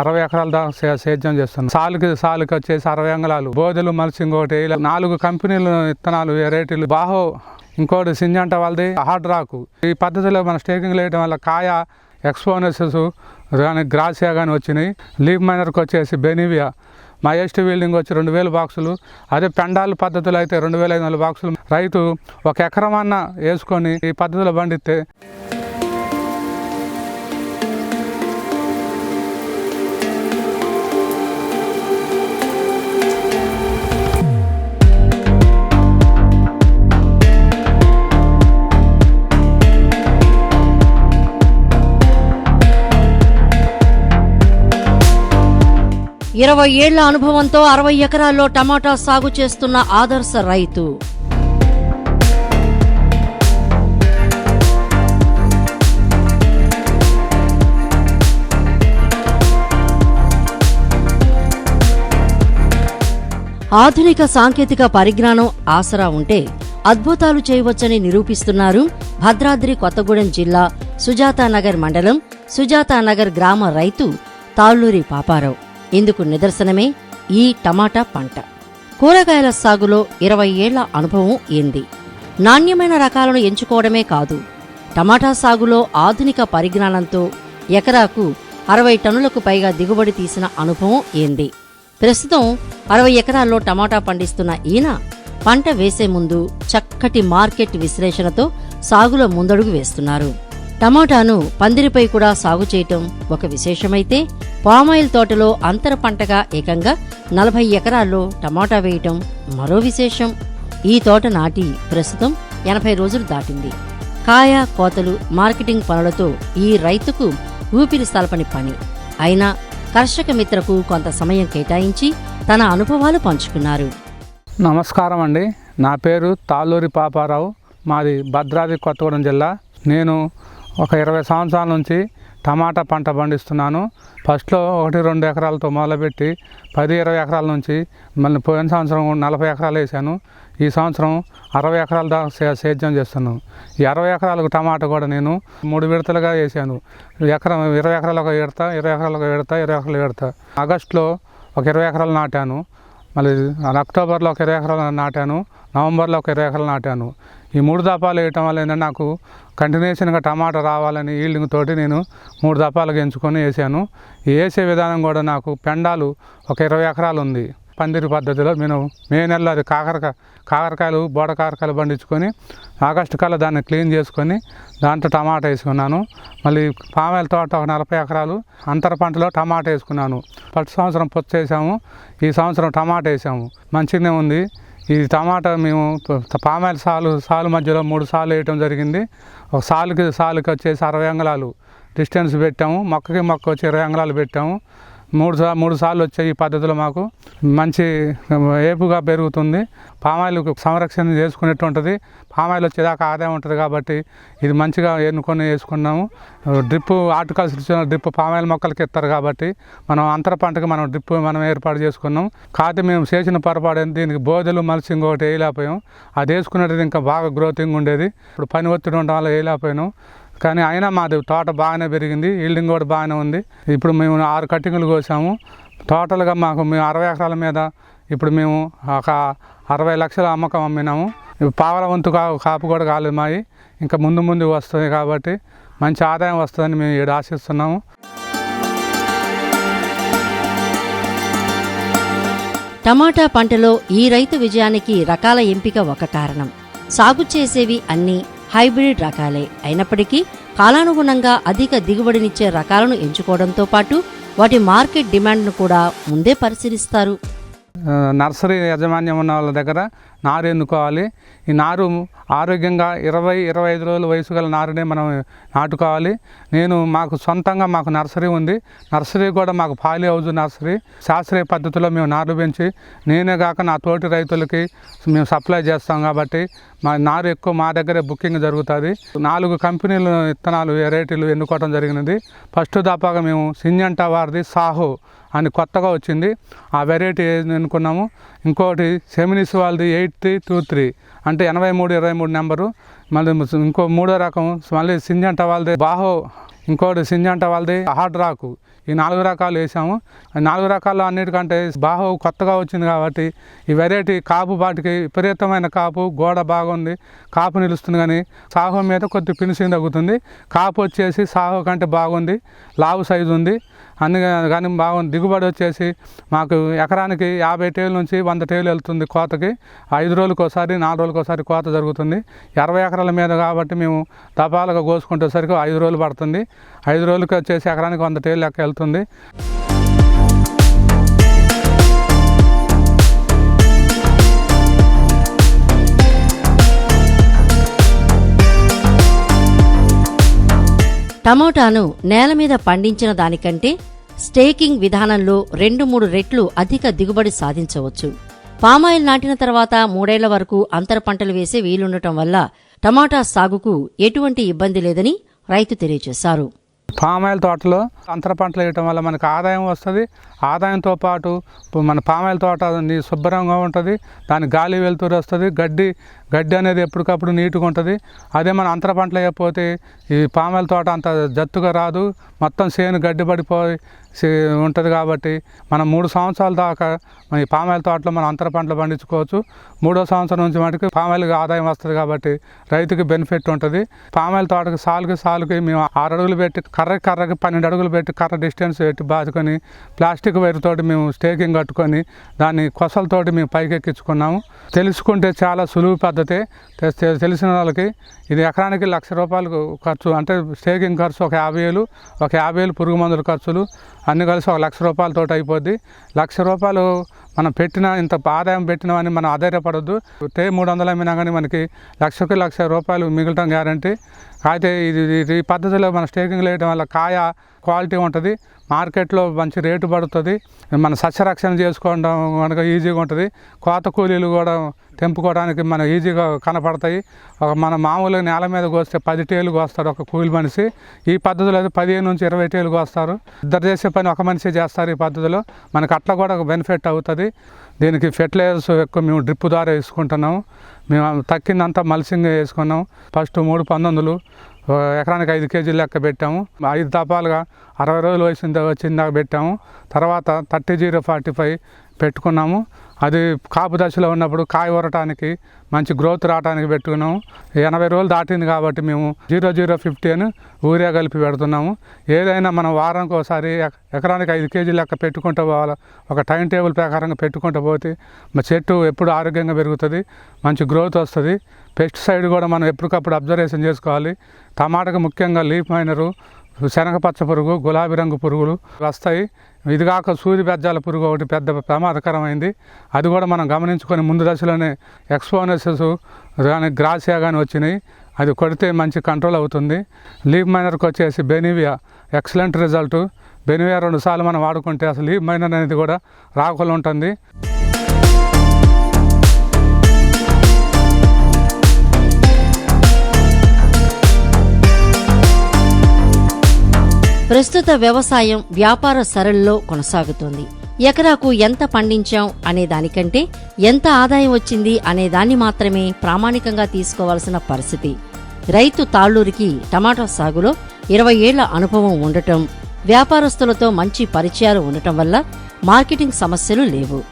అరవై ఎకరాల దాకా సేద్యం చేస్తున్నాం సాలుకి సాలుకి వచ్చేసి అరవై అంగళాలు. బోధలు మలిసి ఇంకోటి ఇలా నాలుగు కంపెనీలు విత్తనాలు వెరైటీలు బాహో ఇంకోటి సింజంట వాళ్ళది హార్డ్ రాకు. ఈ పద్ధతిలో మన స్టేకింగ్ వేయడం వల్ల కాయ ఎక్స్పోనెసెస్ కానీ గ్రాసియా కానీ వచ్చినాయి. లీవ్ మైనర్కి వచ్చేసి బెనివియా. మా ఎస్టీ బిల్డింగ్ వచ్చి రెండు వేల బాక్సులు. అదే పెండాల పద్ధతిలో అయితే రెండు వేల ఐదు వందల బాక్సులు. రైతు ఒక ఎకరం అన్న వేసుకొని ఈ పద్ధతిలో పండిస్తే ఇరవై ఏళ్ళ అనుభవంతో అరవై ఎకరాల్లో టమాటా సాగు చేస్తున్న ఆదర్శ రైతు. ఆధునిక సాంకేతిక పరిజ్ఞానం ఆసరా ఉంటే అద్భుతాలు చేయవచ్చని నిరూపిస్తున్నారు భద్రాద్రి కొత్తగూడెం జిల్లా సుజాతానగర్ మండలం సుజాతానగర్ గ్రామ రైతు తాళ్ళూరి పాపారావు. ఇందుకు నిదర్శనమే ఈ టమాటా పంట. కూరగాయల సాగులో ఇరవై ఏళ్ళ అనుభవం ఏంది? నాణ్యమైన రకాలను ఎంచుకోవడమే కాదు టమాటా సాగులో ఆధునిక పరిజ్ఞానంతో ఎకరాకు అరవై టన్నులకు పైగా దిగుబడి తీసిన అనుభవం ఏంది? ప్రస్తుతం అరవై ఎకరాల్లో టమాటా పండిస్తున్న ఈయన పంట వేసే ముందు చక్కటి మార్కెట్ విశ్లేషణతో సాగులో ముందడుగు వేస్తున్నారు. టమాటాను పందిరిపై కూడా సాగు చేయటం ఒక విశేషమైతే పామాయిల్ తోటలో అంతర పంటగా ఏకంగా నలభై ఎకరాల్లో టమాటా వేయటం మరో విశేషం. ఈ తోట నాటి ప్రస్తుతం ఎనభై రోజులు దాటింది. కాయ కోతలు మార్కెటింగ్ పనులతో ఈ రైతుకు ఊపిరి సలపని పని. అయినా కర్షక మిత్రకు కొంత సమయం కేటాయించి తన అనుభవాలు పంచుకున్నారు. నమస్కారం అండి. నా పేరు తాళూరి పాపారావు. మాది భద్రాద్రి కొత్తగూడెం జిల్లా. నేను ఒక ఇరవై సంవత్సరాల నుంచి టమాటా పంట పండిస్తున్నాను. ఫస్ట్లో ఒకటి రెండు ఎకరాలతో మొదలుపెట్టి పది ఇరవై ఎకరాల నుంచి మళ్ళీ పోయిన సంవత్సరం నలభై ఎకరాలు వేసాను. ఈ సంవత్సరం అరవై ఎకరాల దాకా సేద్యం చేస్తున్నాను. ఈ అరవై ఎకరాలకు టమాటా కూడా నేను మూడు విడతలుగా వేసాను. ఎకరం ఇరవై ఎకరాలు ఒక విడత ఇరవై ఎకరాలు ఒక విడత ఇరవై ఎకరాలు విడత. ఆగస్టులో ఒక ఇరవై ఎకరాలు నాటాను. మళ్ళీ అక్టోబర్లో ఒక ఇరవై ఎకరాలు నాటాను. నవంబర్లో ఒక ఇరవై ఎకరాలు నాటాను. ఈ మూడు దపాలు వేయటం వల్ల ఏంటంటే నాకు కంటిన్యూషన్గా టమాటా రావాలని ఈల్డింగ్ తోటి నేను మూడు దపాలుగా ఎంచుకొని వేసాను. ఈ వేసే విధానం కూడా నాకు పెండాలు ఒక ఇరవై ఎకరాలు ఉంది. పందిరి పద్ధతిలో మేము మే నెలలో అది కాకరకాయ కాకరకాయలు బోడ కాకరకాయలు పండించుకొని ఆగస్టు కల్లా దాన్ని క్లీన్ చేసుకొని దాంట్లో టమాటా వేసుకున్నాను. మళ్ళీ పామాయిల తోట ఒక నలభై ఎకరాలు అంతర పంటలో టమాటా వేసుకున్నాను. ప్రతి సంవత్సరం పొత్తు వేసాము ఈ సంవత్సరం టమాటా వేసాము. మంచిగానే ఉంది. ఈ టమాటా మేము పామాయిల సాలు సాలు మధ్యలో మూడు సార్లు వేయటం జరిగింది. ఒక సాలుకి సాలుకి వచ్చేసి అరవై అంగళాలు. డిస్టెన్స్ పెట్టాము. మొక్కకి మొక్క వచ్చి ఇరవై అంగళాలు పెట్టాము. మూడు సార్ మూడు సార్లు వచ్చే ఈ పద్ధతిలో మాకు. మంచి ఏపుగా పెరుగుతుంది. పామాయిల్ సంరక్షణ చేసుకునేట్టు ఉంటుంది పామాయిల్ వచ్చేదాకా ఆదాయం ఉంటుంది కాబట్టి ఇది మంచిగా ఎన్నుకొని వేసుకున్నాము. డ్రిప్ ఆర్టికల్చర్ డ్రిప్ పామాయిల్ మొక్కలకి ఇస్తారు కాబట్టి మనం అంతర పంటకి మనం డ్రిప్ మనం ఏర్పాటు చేసుకున్నాం. కాదు మేము చేసిన పొరపాటు దీనికి బోధలు మలిసి ఇంకొకటి వేయలేకపోయాం. అది వేసుకునేది ఇంకా బాగా గ్రోతింగ్ ఉండేది. ఇప్పుడు పని ఒత్తిడి ఉండడం వల్ల వేయలేకపోయాను. కానీ అయినా మాది తోట బాగానే పెరిగింది ఈల్డింగ్ కూడా బాగానే ఉంది. ఇప్పుడు మేము ఆరు కట్టింగులు కోసాము. టోటల్గా మాకు మేము అరవై ఎకరాల మీద ఇప్పుడు మేము ఒక అరవై లక్షల అమ్మకం అమ్మినాము. పావల వంతు కా కాపు కూడా కాలేదు మావి ఇంకా ముందు ముందు వస్తుంది కాబట్టి మంచి ఆదాయం వస్తుందని మేము ఇక్కడ ఆశిస్తున్నాము. టమాటా పంటలో ఈ రైతు విజయానికి రకాల ఎంపిక ఒక కారణం. సాగు చేసేవి అన్నీ హైబ్రిడ్ రకాలే. అయినప్పటికీ కాలానుగుణంగా అధిక దిగుబడినిచ్చే రకాలను ఎంచుకోవడంతో పాటు వాటి మార్కెట్ డిమాండ్ను కూడా ముందే పరిశీలిస్తారు. నర్సరీ యాజమాన్యం ఉన్న వాళ్ళ దగ్గర నారు ఎన్నుకోవాలి ఈ నారు ఆరోగ్యంగా ఇరవై ఇరవై ఐదు రోజుల వయసు గల నారునే మనం నాటుకోవాలి. నేను మాకు సొంతంగా మాకు నర్సరీ ఉంది. నర్సరీ కూడా మాకు పాలి హౌజ్ నర్సరీ. శాస్త్రీయ పద్ధతిలో మేము నారు పెంచి నేనే కాక నా తోటి రైతులకి మేము సప్లై చేస్తాం కాబట్టి మా నారు ఎక్కువ మా దగ్గరే బుకింగ్ జరుగుతుంది. నాలుగు కంపెనీలు విత్తనాలు వెరైటీలు ఎన్నుకోవడం జరిగినది. ఫస్ట్ దాపాగా మేము సింజంటా వారిది సాహో అని కొత్తగా వచ్చింది. ఆ వెరైటీ ఎన్నుకున్నాము? ఇంకోటి సెమినిస్ వాళ్ళది ఎయిట్ త్రీ టూ త్రీ. అంటే ఎనభై మూడు ఇరవై మూడు నెంబరు. మళ్ళీ ఇంకో మూడో రకం. మళ్ళీ సింజంట వాళ్ళది. బాహో ఇంకోటి సింజంట వాళ్ళది. హార్డ్ రాకు. ఈ నాలుగు రకాలు వేసాము. నాలుగు రకాలు అన్నిటికంటే బాహో కొత్తగా వచ్చింది కాబట్టి ఈ వెరైటీ కాపు వాటికి విపరీతమైన కాపు గోడ బాగుంది. కాపు నిలుస్తుంది కానీ సాహో మీద కొద్ది పినిసింగ్ తగ్గుతుంది. కాపు వచ్చేసి సాహో కంటే బాగుంది. లావు సైజు ఉంది. అన్ని కానీ బాగుంది దిగుబడి వచ్చేసి మాకు ఎకరానికి యాభై టేలు నుంచి వంద టేలు వెళ్తుంది కోతకి. ఐదు రోజులకు ఒకసారి నాలుగు రోజులకు ఒకసారి కోత జరుగుతుంది. ఇరవై ఎకరాల మీద కాబట్టి మేము దపాలుగా కోసుకుంటేసరికి ఐదు రోజులు పడుతుంది. ఐదు రోజులకి వచ్చేసి ఎకరానికి వంద టేలు లెక్క వెళ్తుంది. టమోటాను నేల మీద పండించిన దానికంటే స్టేకింగ్ విధానంలో రెండు మూడు రెట్లు అధిక దిగుబడి సాధించవచ్చు. పామాయిల్ నాటిన తర్వాత మూడేళ్ళ వరకు అంతర పంటలు వేసే వీలుండటం వల్ల టమాటా సాగుకు ఎటువంటి ఇబ్బంది లేదని రైతు తెలియజేశారు. పామాయిల్ తోటలో అంతర పంటలు వేయటం వల్ల మనకు ఆదాయం వస్తుంది. ఆదాయంతో పాటు మన పామాయిల్ తోట శుభ్రంగా ఉంటుంది. దాని గాలి వెలుతురు వస్తుంది. గడ్డి గడ్డి అనేది ఎప్పటికప్పుడు నీటుగా ఉంటుంది. అదే మన అంతర పంటలు అయిపోతే ఈ పామాయిల్ తోట అంత జత్తుగా రాదు. మొత్తం చేను గడ్డి పడిపోయి ఉంటుంది కాబట్టి మనం మూడు సంవత్సరాల దాకా మన ఈ పామాయిల్ తోటలో మనం అంతర పంటలు పండించుకోవచ్చు. మూడో సంవత్సరం నుంచి మటుకు పామాయిల్కి ఆదాయం వస్తుంది కాబట్టి రైతుకి బెనిఫిట్ ఉంటుంది. పామాయిల్ తోటకి సాలుకి సాలుకి మేము ఆరు అడుగులు పెట్టి కర్రకి కర్రకి పన్నెండు అడుగులు పెట్టి కర్ర డిస్టెన్స్ పెట్టి బాదుకొని ప్లాస్టిక్ వైర్తోటి మేము స్టేకింగ్ కట్టుకొని దాన్ని కొసలతోటి మేము పైకెక్కించుకున్నాము. తెలుసుకుంటే చాలా సులువు పద్ధతి తెలిసిన వాళ్ళకి ఇది ఎకరానికి లక్ష రూపాయలు ఖర్చు అంటే స్టేకింగ్ ఖర్చు ఒక యాభై వేలు ఒక యాభై వేలు పురుగు మందుల ఖర్చులు అన్ని కలిసి ఒక లక్ష రూపాయలతో అయిపోద్ది. లక్ష రూపాయలు మనం పెట్టిన ఇంత ఆదాయం పెట్టినామని మనం ఆధారపడద్దు టే మూడు వందలు అమ్మినా కానీ మనకి లక్షకి లక్ష రూపాయలు మిగలటం గ్యారంటీ. అయితే ఇది ఈ పద్ధతిలో మన స్టేకింగ్ వేయడం వల్ల కాయ క్వాలిటీ ఉంటుంది మార్కెట్లో మంచి రేటు పడుతుంది మన సస్యరక్షణ చేసుకోవడం కనుక ఈజీగా ఉంటుంది కోత కూలీలు కూడా తెంపుకోవడానికి మన ఈజీగా కనపడతాయి. ఒక మన మామూలుగా నేల మీద కోస్తే పది టేలు కోస్తారు ఒక కూలి మనిషి. ఈ పద్ధతిలో అయితే పదిహేను నుంచి ఇరవై టేలు కోస్తారు. ఇద్దరు చేసే పని ఒక మనిషి చేస్తారు ఈ పద్ధతిలో. మనకు అట్లా కూడా ఒక బెనిఫిట్ అవుతుంది. దీనికి ఫెర్టిలైజర్స్ ఎక్కువ మేము డ్రిప్ ద్వారా వేసుకుంటున్నాము. మేము తక్కిందంతా మల్సింగ్ వేసుకున్నాం. ఫస్ట్ మూడు పంతొమ్మిదిలు ఎకరానికి ఐదు కేజీలు లెక్క పెట్టాము. ఐదు తపాలుగా అరవై రోజులు వయసు వచ్చిందాక పెట్టాము. తర్వాత థర్టీ జీరో ఫార్టీ ఫైవ్ పెట్టుకున్నాము. అది కాపు దశలో ఉన్నప్పుడు కాయ ఊరటానికి మంచి గ్రోత్ రావడానికి పెట్టుకున్నాము. ఎనభై రోజులు దాటింది కాబట్టి మేము జీరో జీరో ఫిఫ్టీ అని ఊరియా కలిపి పెడుతున్నాము. ఏదైనా మనం వారానికి ఒకసారి ఎక- ఎకరానికి ఐదు కేజీలు లెక్క పెట్టుకుంటూ పోవాలి. ఒక టైం టేబుల్ ప్రకారంగా పెట్టుకుంటూ పోతే మా చెట్టు ఎప్పుడు ఆరోగ్యంగా పెరుగుతుంది మంచి గ్రోత్ వస్తుంది. పెస్టిసైడ్ కూడా మనం ఎప్పటికప్పుడు అబ్జర్వేషన్ చేసుకోవాలి. టమాటాకు ముఖ్యంగా లీఫ్ మైనరు శనగ పచ్చ పురుగు గులాబీ రంగు పురుగులు వస్తాయి. ఇది కాక సూది బెజ్జాల పురుగు ఒకటి పెద్ద ప్రమాదకరమైంది. అది కూడా మనం గమనించుకొని ముందు దశలోనే ఎక్స్పోనసెస్ కానీ గ్రాసియా కానీ వచ్చినాయి. అది కొడితే మంచి కంట్రోల్ అవుతుంది. లీవ్ మైనర్కి వచ్చేసి బెనివియా. Excellent result. బెనివియా రెండు సార్లు మనం వాడుకుంటే అసలు లీవ్ మైనర్ అనేది కూడా రాకుండా ఉంటుంది. ప్రస్తుత వ్యవసాయం వ్యాపార సరళిలో కొనసాగుతోంది. ఎకరాకు ఎంత పండించాం అనే దానికంటే ఎంత ఆదాయం వచ్చింది అనే దాన్ని మాత్రమే ప్రామాణికంగా తీసుకోవాల్సిన పరిస్థితి. రైతు తాళ్ళూరికి టమాటా సాగులో ఇరవై ఏళ్ళ అనుభవం ఉండటం వ్యాపారస్తులతో మంచి పరిచయాలు ఉండటం వల్ల మార్కెటింగ్ సమస్యలు లేవు.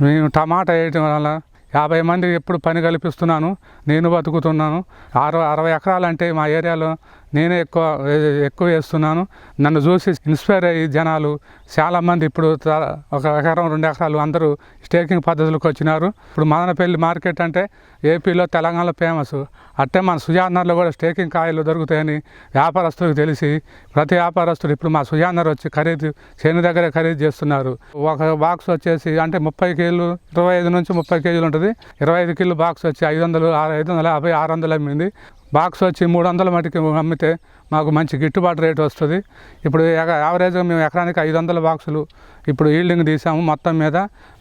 నేను టమాటా వేయటం వల్ల యాభై మంది ఎప్పుడు పని కల్పిస్తున్నాను నేను బతుకుతున్నాను. అరవై అరవై ఎకరాలు అంటే మా ఏరియాలో నేనే ఎక్కువ ఎక్కువ వేస్తున్నాను నన్ను చూసి ఇన్స్పైర్ అయ్యి జనాలు చాలామంది ఇప్పుడు త- ఒక ఎకరం రెండు ఎకరాలు అందరూ స్టేకింగ్ పద్ధతులకు వచ్చినారు. ఇప్పుడు మదనపల్లి మార్కెట్ అంటే ఏపీలో తెలంగాణలో ఫేమస్ అట్టే మన సుజానర్లో కూడా స్టేకింగ్ కాయలు దొరుకుతాయని వ్యాపారస్తులకు తెలిసి ప్రతి వ్యాపారస్తుడు ఇప్పుడు మా సుజానర్ వచ్చి ఖరీదు చేను దగ్గరే ఖరీదు చేస్తున్నారు. ఒక బాక్స్ వచ్చేసి అంటే ముప్పై కేజీలు ఇరవై ఐదు నుంచి ముప్పై కేజీలు ఉంటుంది. ఇరవై ఐదు కిలో బాక్స్ వచ్చి ఐదు వందలు ఆరు ఐదు వందల యాభై ఆరు వందలు అమ్మింది. బాక్స్ వచ్చి మూడు వందల మటుకి అమ్మితే మాకు మంచి గిట్టుబాటు రేటు వస్తుంది. ఇప్పుడు యావరేజ్గా మేము ఎకరానికి ఐదు వందల బాక్సులు ఇప్పుడు ఈల్డింగ్ తీసాము మొత్తం మీద.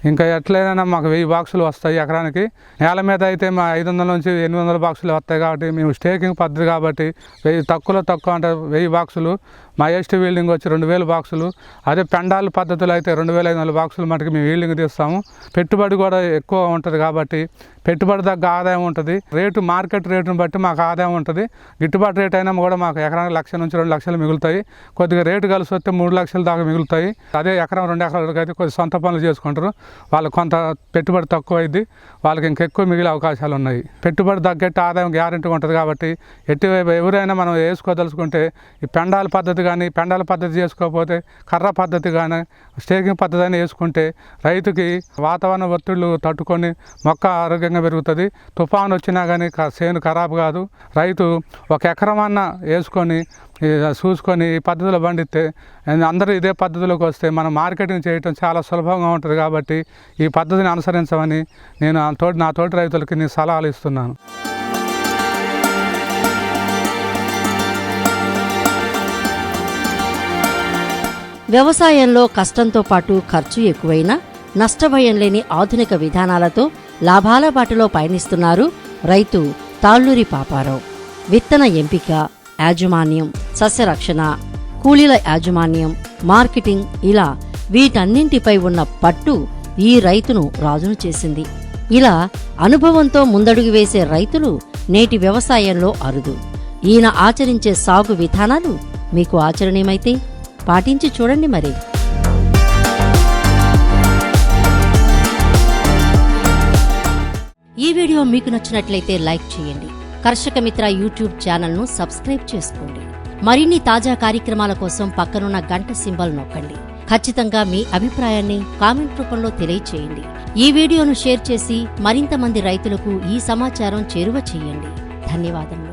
ఇంకా ఎట్లయినా మాకు వెయ్యి బాక్సులు వస్తాయి ఎకరానికి. నేల మీద అయితే మా ఐదు వందల నుంచి ఎనిమిది వందల బాక్సులు వస్తాయి కాబట్టి మేము స్టేకింగ్ పద్ధతి కాబట్టి వెయ్యి తక్కువలో తక్కువ అంటే వెయ్యి బాక్సులు. మా ఎస్టీ వీల్డింగ్ వచ్చి రెండు వేలు బాక్సులు. అదే పెండాల పద్ధతులు అయితే రెండు వేల ఐదు వందల బాక్సులు మటుకు మేము వీల్డింగ్ తీస్తాము. పెట్టుబడి కూడా ఎక్కువ ఉంటుంది కాబట్టి పెట్టుబడి తగ్గ ఆదాయం ఉంటుంది. రేటు మార్కెట్ రేటును బట్టి మాకు ఆదాయం ఉంటుంది. గిట్టుబాటు రేట్ అయినా కూడా మాకు ఎకరానికి లక్ష నుంచి రెండు లక్షలు మిగులుతాయి. కొద్దిగా రేటు కలిసి వస్తే మూడు లక్షల దాకా మిగులుతాయి. అదే ఎకరం రెండు ఎకరాలకు అయితే కొద్ది సొంత పనులు చేసుకుంటారు. వాళ్ళకి కొంత పెట్టుబడి తక్కువ అయింది వాళ్ళకి ఇంకెక్కువ మిగిలే అవకాశాలు ఉన్నాయి. పెట్టుబడి తగ్గట్టు ఆదాయం గ్యారెంటీ ఉంటుంది కాబట్టి ఎట్టి ఎవరైనా మనం వేసుకోదలుచుకుంటే ఈ పెండాల పద్ధతి కానీ పెండాల పద్ధతి చేసుకోకపోతే కర్ర పద్ధతి కానీ స్టేకింగ్ పద్ధతి అని వేసుకుంటే రైతుకి వాతావరణ ఒత్తిళ్ళు తట్టుకొని మొక్క ఆరోగ్యంగా పెరుగుతుంది. తుఫాను వచ్చినా కానీ చేను ఖరాబ్ కాదు. రైతు ఒక ఎకరం అన్న వేసుకొని చూసుకొని ఈ పద్ధతిలో పండిస్తే అందరూ ఇదే పద్ధతిలోకి వస్తే మనం మార్కెటింగ్ చేయటం చాలా సులభంగా ఉంటుంది కాబట్టి ఈ పద్ధతిని అనుసరించమని నేను తోటి నా తోటి రైతులకి నేను సలహాలు ఇస్తున్నాను. వ్యవసాయంలో కష్టంతో పాటు ఖర్చు ఎక్కువైనా నష్టభయం లేని ఆధునిక విధానాలతో లాభాల బాటలో పయనిస్తున్నారు రైతు తాళ్ళూరి పాపారావు. విత్తన ఎంపిక యాజమాన్యం సస్యరక్షణ కూలీల యాజమాన్యం మార్కెటింగ్ ఇలా వీటన్నింటిపై ఉన్న పట్టు ఈ రైతును రాజును చేసింది. ఇలా అనుభవంతో ముందడుగు వేసే రైతులు నేటి వ్యవసాయంలో అరుదు. ఈయన ఆచరించే సాగు విధానాలు మీకు ఆచరణీయమైతే పాటించి చూడండి మరి. ఈ వీడియో మీకు నచ్చినట్లయితే లైక్ చేయండి. కర్షక మిత్ర యూట్యూబ్ ఛానల్ను సబ్స్క్రైబ్ చేసుకోండి. మరిన్ని తాజా కార్యక్రమాల కోసం పక్కనున్న గంట సింబల్ నొక్కండి. ఖచ్చితంగా మీ అభిప్రాయాన్ని కామెంట్ రూపంలో తెలియచేయండి. ఈ వీడియోను షేర్ చేసి మరింత మంది రైతులకు ఈ సమాచారం చేరువ చేయండి. ధన్యవాదములు.